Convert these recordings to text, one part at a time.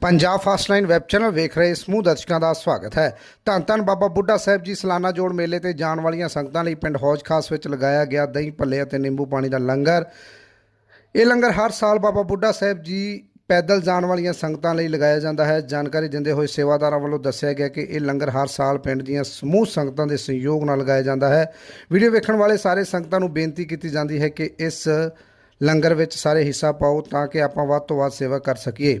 Punjab fast line web channel ਵੇਖ ਰਹੇ ਸਮੂਹ ਦਰਸ਼ਕਾਂ ਦਾ ਸਵਾਗਤ ਹੈ। ਧੰਨ ਧੰਨ ਬਾਬਾ ਬੁੱਢਾ ਸਾਹਿਬ ਜੀ ਸਾਲਾਨਾ ਜੋੜ ਮੇਲੇ ਤੇ ਜਾਣ ਵਾਲੀਆਂ ਸੰਗਤਾਂ ਲਈ ਪਿੰਡ ਹੌਜ ਖਾਸ ਵਿੱਚ ਲਗਾਇਆ ਗਿਆ ਦਹੀਂ ਭੱਲੇ ਅਤੇ ਨਿੰਬੂ ਪਾਣੀ ਦਾ ਲੰਗਰ। ਇਹ ਲੰਗਰ ਹਰ ਸਾਲ ਬਾਬਾ ਬੁੱਢਾ ਸਾਹਿਬ ਜੀ ਪੈਦਲ ਜਾਣ ਵਾਲੀਆਂ ਸੰਗਤਾਂ ਲਈ ਲਗਾਇਆ ਜਾਂਦਾ ਹੈ। ਜਾਣਕਾਰੀ ਦਿੰਦੇ ਹੋਏ ਸੇਵਾਦਾਰਾਂ ਵੱਲੋਂ ਦੱਸਿਆ ਗਿਆ ਕਿ ਇਹ ਲੰਗਰ ਹਰ ਸਾਲ ਪਿੰਡ ਦੀਆਂ ਸਮੂਹ ਸੰਗਤਾਂ ਦੇ ਸਹਿਯੋਗ ਨਾਲ ਲਗਾਇਆ ਜਾਂਦਾ ਹੈ। ਵੀਡੀਓ ਵੇਖਣ ਵਾਲੇ ਸਾਰੇ ਸੰਗਤਾਂ ਨੂੰ ਬੇਨਤੀ ਕੀਤੀ ਜਾਂਦੀ ਹੈ ਕਿ ਇਸ ਲੰਗਰ ਵਿੱਚ ਸਾਰੇ ਹਿੱਸਾ ਪਾਓ ਤਾਂ ਕਿ ਆਪਾਂ ਵੱਧ ਤੋਂ ਵੱਧ ਸੇਵਾ ਕਰ ਸਕੀਏ।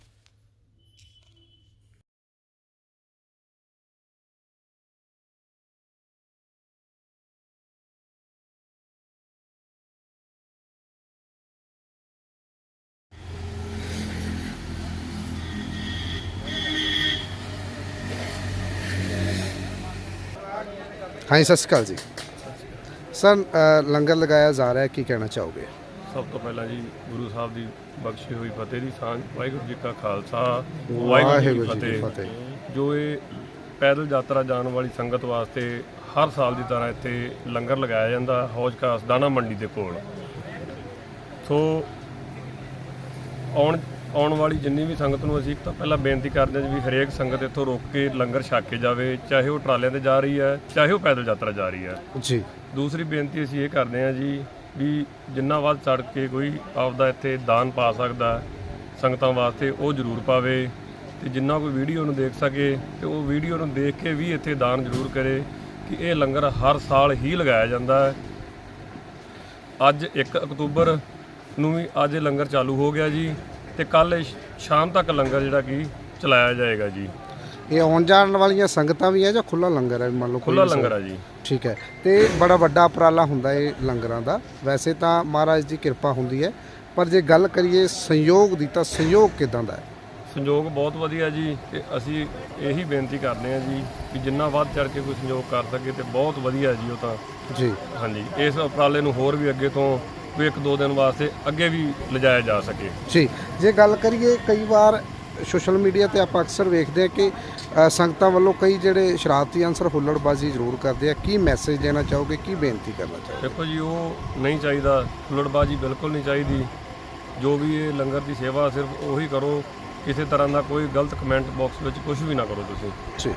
ਹਾਂਜੀ ਸਤਿ ਸ਼੍ਰੀ ਅਕਾਲ ਜੀ। ਸਰ ਲੰਗਰ ਲਗਾਇਆ ਜਾ ਰਿਹਾ ਹੈ ਕੀ ਕਹਿਣਾ ਚਾਹੋਗੇ? ਸਭ ਤੋਂ ਪਹਿਲਾਂ ਜੀ ਗੁਰੂ ਸਾਹਿਬ ਦੀ ਬਖਸ਼ੀ ਹੋਈ ਫਤਿਹ ਦੀ ਸਾਂਝ ਵਾਹਿਗੁਰੂ ਜੀ ਕਾ ਖਾਲਸਾ ਵਾਹਿਗੁਰੂ ਜੀ ਕੀ ਫਤਿਹ। ਜੋ ਇਹ ਪੈਦਲ ਯਾਤਰਾ ਜਾਣ ਵਾਲੀ ਸੰਗਤ ਵਾਸਤੇ ਹਰ ਸਾਲ ਦੀ ਤਰ੍ਹਾਂ ਇੱਥੇ ਲੰਗਰ ਲਗਾਇਆ ਜਾਂਦਾ ਹੌਜ ਖਾਸ ਦਾਣਾ ਮੰਡੀ ਦੇ ਕੋਲ। ਸੋ ਆਉਣ ਆਉਣ ਵਾਲੀ ਜਿੰਨੀ ਵੀ ਸੰਗਤ ਨੂੰ ਅਸੀਂ ਇੱਕ ਤਾਂ ਪਹਿਲਾਂ ਬੇਨਤੀ ਕਰਦੇ ਹਾਂ ਜੀ ਵੀ ਹਰੇਕ ਸੰਗਤ ਇੱਥੋਂ ਰੁਕ ਕੇ ਲੰਗਰ ਛਕ ਕੇ ਜਾਵੇ ਚਾਹੇ ਉਹ ਟਰਾਲਿਆਂ ਤੇ ਜਾ ਰਹੀ ਹੈ ਚਾਹੇ ਉਹ ਪੈਦਲ ਯਾਤਰਾ ਜਾ ਰਹੀ ਹੈ। ਜੀ। ਦੂਸਰੀ ਬੇਨਤੀ ਅਸੀਂ ਇਹ ਕਰਦੇ ਹਾਂ ਜੀ ਵੀ ਜਿੰਨਾ ਵੱਧ ਚੜ ਕੇ ਕੋਈ ਆਪਦਾ ਇੱਥੇ ਦਾਨ ਪਾ ਸਕਦਾ ਸੰਗਤਾਂ ਵਾਸਤੇ ਉਹ ਜ਼ਰੂਰ ਪਾਵੇ ਤੇ ਜਿੰਨਾ ਕੋਈ ਵੀਡੀਓ ਨੂੰ ਦੇਖ ਸਕੇ ਤੇ ਉਹ ਵੀਡੀਓ ਨੂੰ ਦੇਖ ਕੇ ਵੀ ਇੱਥੇ ਦਾਨ ਜ਼ਰੂਰ ਕਰੇ ਕਿ ਇਹ ਲੰਗਰ ਹਰ ਸਾਲ ਹੀ ਲਗਾਇਆ ਜਾਂਦਾ ਹੈ। ਅੱਜ 1 ਅਕਤੂਬਰ ਨੂੰ ਵੀ ਅੱਜ ਲੰਗਰ ਚਾਲੂ ਹੋ ਗਿਆ ਜੀ। ਤੇ ਕੱਲ ਸ਼ਾਮ ਤੱਕ ਲੰਗਰ ਜਿਹੜਾ ਕਿ ਚਲਾਇਆ ਜਾਏਗਾ ਜੀ। ਇਹ ਆਉਣ ਜਾਣ ਵਾਲੀਆਂ ਸੰਗਤਾਂ ਵੀ ਹੈ ਜਾਂ ਖੁੱਲਾ ਲੰਗਰ ਹੈ? ਮੰਨ ਲਓ ਖੁੱਲਾ ਲੰਗਰ ਆ ਜੀ। ਠੀਕ ਹੈ। ਤੇ ਬੜਾ ਵੱਡਾ ਉਪਰਾਲਾ ਹੁੰਦਾ ਇਹ ਲੰਗਰਾਂ ਦਾ। ਵੈਸੇ ਤਾਂ ਮਹਾਰਾਜ ਦੀ ਕਿਰਪਾ ਹੁੰਦੀ ਹੈ। ਪਰ ਜੇ ਗੱਲ ਕਰੀਏ ਸੰਯੋਗ ਦੀ ਤਾਂ ਸੰਯੋਗ ਕਿਦਾਂ ਦਾ ਹੈ? ਸੰਯੋਗ ਬਹੁਤ ਵਧੀਆ ਜੀ ਤੇ ਅਸੀਂ ਇਹੀ ਬੇਨਤੀ ਕਰਦੇ ਹਾਂ ਜੀ ਕਿ ਜਿੰਨਾ ਵੱਧ ਚੜ ਕੇ ਕੋਈ ਸੰਯੋਗ ਕਰ ਸਕੇ ਤੇ ਬਹੁਤ ਵਧੀਆ ਜੀ ਉਹ ਤਾਂ। ਜੀ। ਹਾਂਜੀ। ਇਸ ਉਪਰਾਲੇ ਨੂੰ ਹੋਰ ਵੀ ਅੱਗੇ ਤੋਂ ਕੋਈ ਇੱਕ ਦੋ ਦਿਨ ਵਾਸਤੇ ਅੱਗੇ ਵੀ ਲਿਜਾਇਆ ਜਾ ਸਕੇ। ਜੀ ਜੇ ਗੱਲ ਕਰੀਏ ਕਈ ਵਾਰ ਸੋਸ਼ਲ ਮੀਡੀਆ ਤੇ ਆਪਾਂ ਅਕਸਰ ਵੇਖਦੇ ਹਾਂ ਕਿ ਅ, ਸੰਗਤਾਂ ਵੱਲੋਂ ਕਈ ਜਿਹੜੇ ਸ਼ਰਾਰਤੀ ਅਨਸਰ ਹੁੱਲੜਬਾਜ਼ੀ ਜ਼ਰੂਰ ਕਰਦੇ ਆ। ਕੀ ਮੈਸੇਜ ਦੇਣਾ ਚਾਹੋਗੇ? ਕੀ ਬੇਨਤੀ ਕਰਨਾ ਚਾਹੋਗੇ? ਦੇਖੋ ਜੀ ਉਹ ਨਹੀਂ ਚਾਹੀਦਾ। ਹੁਲੜਬਾਜੀ ਬਿਲਕੁਲ ਨਹੀਂ ਚਾਹੀਦੀ। ਜੋ ਵੀ ਇਹ ਲੰਗਰ ਦੀ ਸੇਵਾ ਸਿਰਫ ਉਹੀ ਕਰੋ। ਕਿਸੇ ਤਰ੍ਹਾਂ ਦਾ ਕੋਈ ਗਲਤ ਕਮੈਂਟ ਬਾਕਸ ਵਿੱਚ ਕੁਝ ਵੀ ਨਾ ਕਰੋ ਤੁਸੀਂ। ਜੀ।